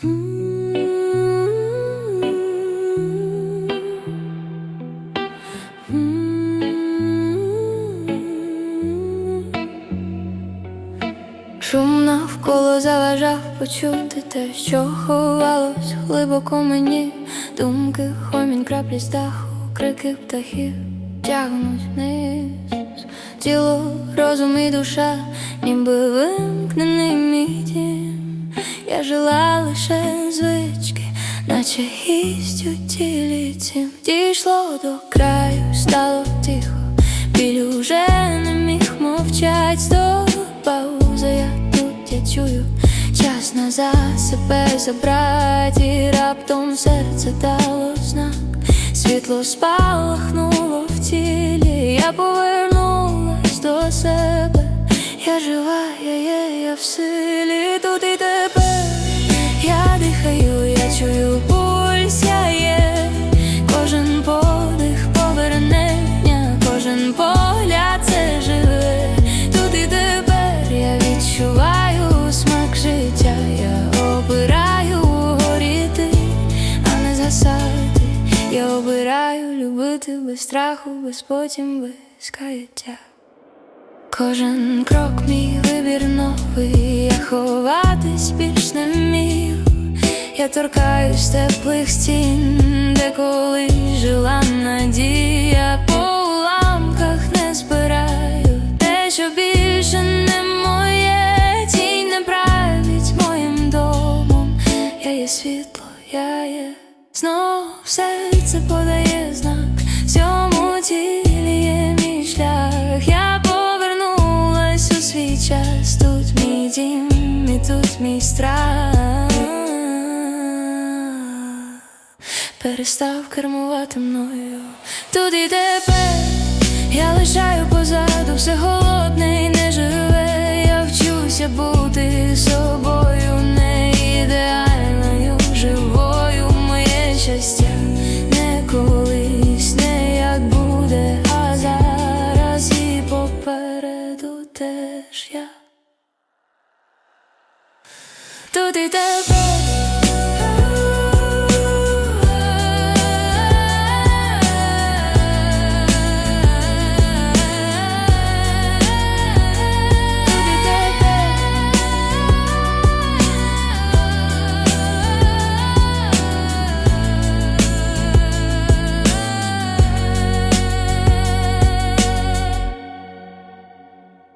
Шум навколо заважав почути те, що ховалось глибоко мені. Думки, хомін, краплі з крики птахів тягнуть вниз. Тіло, розум і душа, ніби вимкнений мій. Я жила лише звички, наче гість у тілі цім. Дійшло до краю, стало тихо, біль уже не міг мовчать, Стоп, пауза, я тут я чую. Час назад себе забрать, раптом серце дало знак, світло спалахнуло в тілі, я повернулась до себе, я жива, я є, я в силі, тут і без страху, без потім без каяття. Кожен крок мій вибір новий, я ховатись більш не міг. Я торкаюсь теплих стін, де колись жила надія, тут мій страх. Перестав кермувати мною. І тепер я лишаю позаду все попереду теж